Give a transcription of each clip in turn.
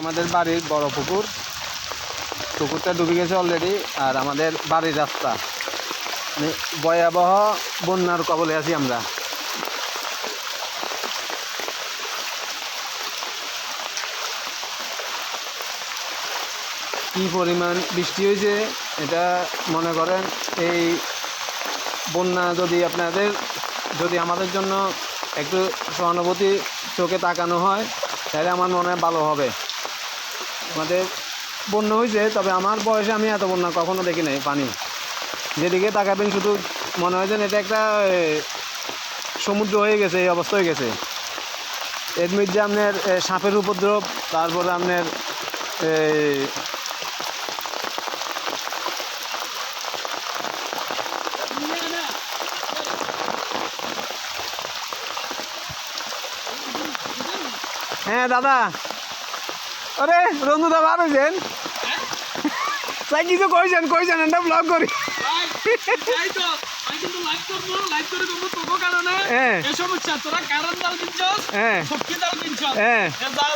আমাদের বাড়ির বড় পুকুর। পুকুরটা ডুবে গেছে অলরেডি আর আমাদের বাড়ির রাস্তা। মানে ভয়াবহ বন্যার কবলে আছি আমরা। কি পরিমাণ বৃষ্টি হয়েছে, এটা মনে করেন এই বন্যা যদি আপনাদের, যদি আমাদের জন্য একটু সহানুভূতি চোখে তাকানো হয়, তাহলে আমার মনে হয় ভালো হবে। আমাদের বন্যা হয়েছে, তবে আমার বয়সে আমি এত বন্যা কখনো দেখি নাই পানি। যেদিকে তাকাবেন শুধু মনে হয় যেন এটা একটা সমুদ্র হয়ে গেছে, এই অবস্থা হয়ে গেছে। এর মধ্যে আপনার সাপের উপদ্রব, তারপরে আপনার হ্যাঁ দাদা। আরে রঞ্জু দা ভালো যেন তাই কিছু কইছেন কইছেন একটা ব্লগ করি। কারণে। হ্যাঁ। জাল কিনছ হ্যাঁ জাল হ্যাঁ জাল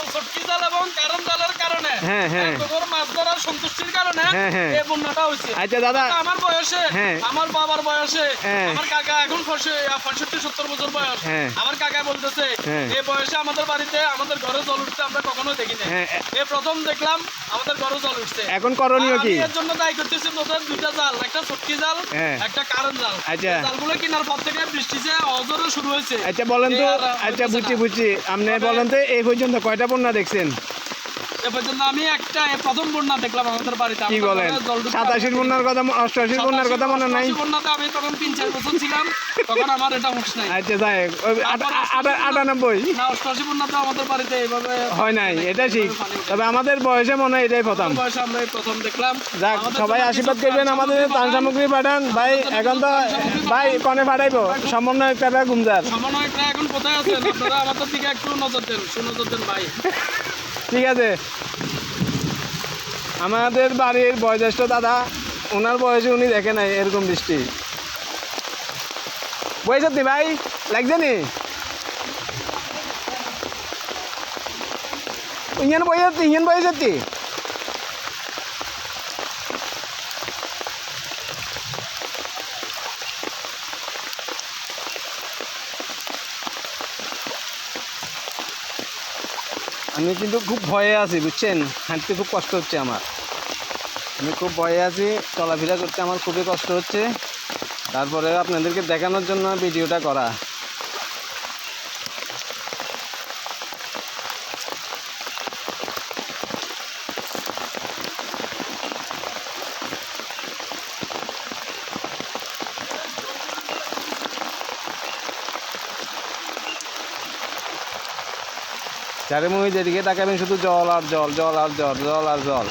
জাল এবং কারণ জালের কারণে। হ্যাঁ, হ্যাঁ। তোর মাছ ধরার সন্তুষ্টির কারণে হ্যাঁ। এই বন্যাটা হয়েছে আচ্ছা দাদা আমার বয়সে। আমার বাবার বয়সে। আমার কাকা এখন পঁয়ষট্টি সত্তর বছর বয়স। আমার কাকা বলতেছে। এই বয়সে আমাদের বাড়িতে আমাদের ঘরে জল উঠছে আমরা কখনো দেখিনি এই প্রথম দেখলাম আমাদের ঘরে জল উঠছে এখন করণীয় কি এর জন্য দায়ী করতেছি তোদের দুইটা জাল একটা সটকি জাল। একটা কারণ জাল আচ্ছা। জালগুলো কেনার পর থেকে বৃষ্টি যে অজরে শুরু হয়েছে আচ্ছা বলেন তো আচ্ছা বুঝছি বুঝছি আপনি বলেন তো এই পর্যন্ত কয়টা বন্যা দেখছেন এ পর্যন্ত আমি একটা প্রথম বন্যা দেখলাম আমাদের বাড়িতে। কি বলেন? সাতাশির বন্যার কথা অষ্টআশির বন্যার কথা মনে নাই? সাতাশি বন্যাতে আমি তখন তিন চার বছর ছিলাম তখন আমার এটা হুঁশ নাই। আচ্ছা যাই আটানব্বই? না অষ্টআশি বন্যাতে আমাদের বাড়িতে এইভাবে হয় নাই এটা ঠিক। তবে আমাদের বয়সে মনে হয় এটাই প্রথম। আমাদের বয়সে আমরা প্রথম দেখলাম। যাক সবাই আশীর্বাদ করবেন আমাদের ত্রাণ সামগ্রী পাঠান। ভাই এখন তো ভাই কনে পাঠাইবো সমন্বয় একটা গুমজার। সমন্বয়করা এখন কোথায় আছেন? আপনারা আমাদের দিকে একটু নজর দেন সুনজর দেন ভাই। ঠিক আছে। আমাদের বাড়ির বয়োজ্যেষ্ঠ দাদা, ওনার বয়সে উনি দেখে নাই এরকম বৃষ্টি। বয়স আপনি ভাই, লাগছে নি? ইঞ্জন বয়স ইঞ্জন আপনি আমি কিন্তু খুব ভয়ে আছি, বুঝছেন? হাঁটতে খুব কষ্ট হচ্ছে আমার। আমি খুব ভয়ে আছি, চলাফেরা করতে আমার খুবই কষ্ট হচ্ছে। তারপরে আপনাদেরকে দেখানোর জন্য ভিডিওটা করা। চারে মুহি তাকে তাকাবেন শুধু জল আর জল জল আর জল জল আর জল।